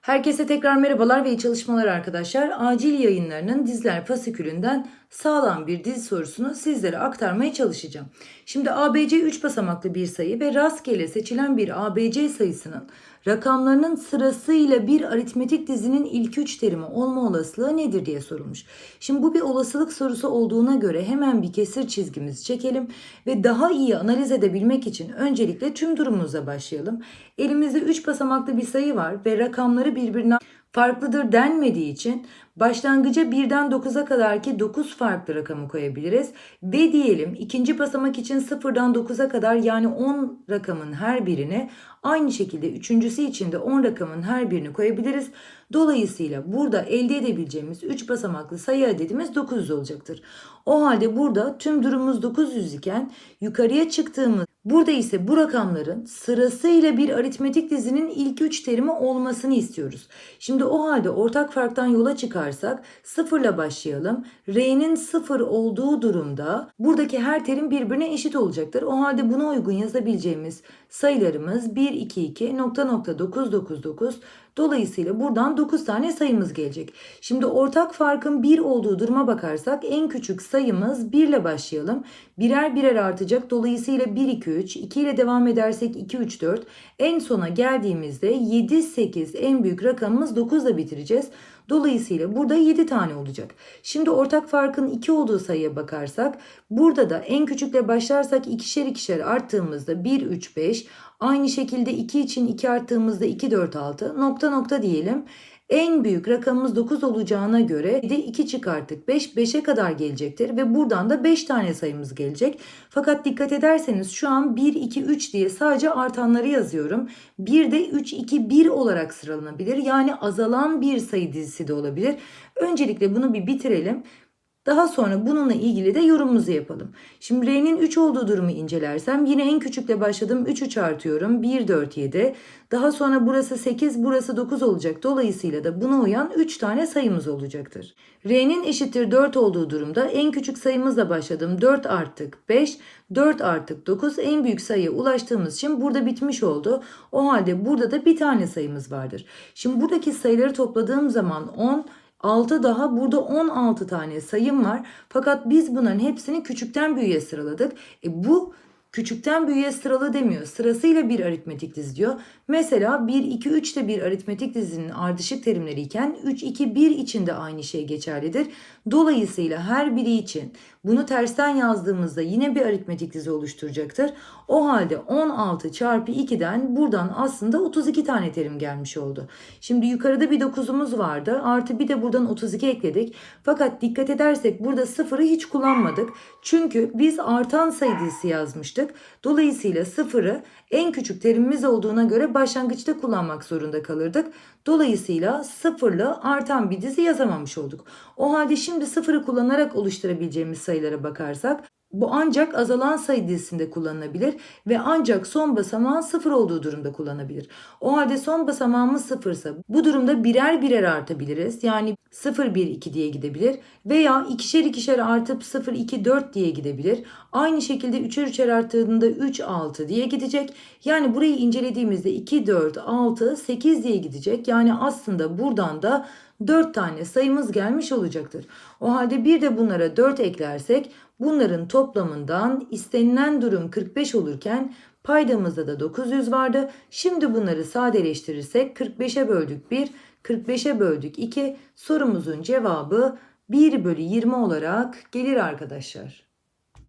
Herkese tekrar merhabalar ve iyi çalışmalar arkadaşlar. Acil yayınlarının dizler fasikülünden sağlam bir dizi sorusunu sizlere aktarmaya çalışacağım. Şimdi ABC 3 basamaklı bir sayı ve rastgele seçilen bir ABC sayısının rakamlarının sırasıyla bir aritmetik dizinin ilk üç terimi olma olasılığı nedir diye sorulmuş. Şimdi bu bir olasılık sorusu olduğuna göre hemen bir kesir çizgimizi çekelim ve daha iyi analiz edebilmek için öncelikle tüm durumumuza başlayalım. Elimizde 3 basamaklı bir sayı var ve rakamları birbirinden farklıdır denmediği için başlangıca 1'den 9'a kadar ki 9 farklı rakamı koyabiliriz. Ve diyelim ikinci basamak için 0'dan 9'a kadar yani 10 rakamın her birini aynı şekilde üçüncüsü için de 10 rakamın her birini koyabiliriz. Dolayısıyla burada elde edebileceğimiz 3 basamaklı sayı adedimiz 900 olacaktır. O halde burada tüm durumumuz 900 iken yukarıya çıktığımız Burada ise bu rakamların sırasıyla bir aritmetik dizinin ilk üç terimi olmasını istiyoruz. Şimdi o halde ortak farktan yola çıkarsak sıfırla başlayalım. R'nin sıfır olduğu durumda buradaki her terim birbirine eşit olacaktır. O halde buna uygun yazabileceğimiz sayılarımız 1, 2, 2, nokta nokta 9, 9, 9. Dolayısıyla buradan 9 tane sayımız gelecek. Şimdi ortak farkın 1 olduğu duruma bakarsak en küçük sayımız 1 ile başlayalım. Birer birer artacak. Dolayısıyla 1, 2, 3. 2 ile devam edersek 2, 3, 4. En sona geldiğimizde 7, 8 en büyük rakamımız 9 ile bitireceğiz. Dolayısıyla burada 7 tane olacak. Şimdi ortak farkın 2 olduğu sayıya bakarsak burada da en küçükle başlarsak ikişer ikişer arttığımızda 1, 3, 5 aynı şekilde 2 için 2 arttığımızda 2, 4, 6 nokta nokta diyelim. En büyük rakamımız 9 olacağına göre de 2 çıkarttık. 5 5'e kadar gelecektir ve buradan da 5 tane sayımız gelecek. Fakat dikkat ederseniz şu an 1 2 3 diye sadece artanları yazıyorum. Bir de 3 2 1 olarak sıralanabilir. Yani azalan bir sayı dizisi de olabilir. Öncelikle bunu bir bitirelim. Daha sonra bununla ilgili de yorumumuzu yapalım. Şimdi R'nin 3 olduğu durumu incelersem yine en küçükle başladım. 3 3 artıyorum. 1 4 7. Daha sonra burası 8 burası 9 olacak. Dolayısıyla da buna uyan 3 tane sayımız olacaktır. R'nin eşittir 4 olduğu durumda en küçük sayımızla başladım. 4 arttık 5. 4 artık 9 en büyük sayıya ulaştığımız için burada bitmiş oldu. O halde burada da bir tane sayımız vardır. Şimdi buradaki sayıları topladığım zaman 10 6 daha burada 16 tane sayım var. Fakat biz bunların hepsini küçükten büyüğe sıraladık. E bu küçükten büyüğe sıralı demiyor. Sırasıyla bir aritmetik dizi diyor. Mesela 1, 2, 3 de bir aritmetik dizinin ardışık terimleri iken 3, 2, 1 için de aynı şey geçerlidir. Dolayısıyla her biri için bunu tersten yazdığımızda yine bir aritmetik dizi oluşturacaktır. O halde 16 çarpı 2'den buradan aslında 32 tane terim gelmiş oldu. Şimdi yukarıda bir 9'umuz vardı. Artı bir de buradan 32 ekledik. Fakat dikkat edersek burada sıfırı hiç kullanmadık. Çünkü biz artan sayı dizisi yazmıştık. Dolayısıyla sıfırı en küçük terimimiz olduğuna göre başlangıçta kullanmak zorunda kalırdık. Dolayısıyla sıfırlı artan bir dizi yazamamış olduk. O halde şimdi sıfırı kullanarak oluşturabileceğimiz sayılara bakarsak bu ancak azalan sayı dizisinde kullanılabilir ve ancak son basamağın sıfır olduğu durumda kullanabilir. O halde son basamağımız sıfırsa bu durumda birer birer artabiliriz. Yani 0 1 2 diye gidebilir veya ikişer ikişer artıp 0 2 4 diye gidebilir. Aynı şekilde üçer üçer arttığında 3 6 diye gidecek. Yani burayı incelediğimizde 2 4 6 8 diye gidecek. Yani aslında buradan da 4 tane sayımız gelmiş olacaktır. O halde bir de bunlara 4 eklersek bunların toplamından istenilen durum 45 olurken paydamızda da 900 vardı. Şimdi bunları sadeleştirirsek 45'e böldük 1, 45'e böldük 2. Sorumuzun cevabı 1 bölü 20 olarak gelir arkadaşlar.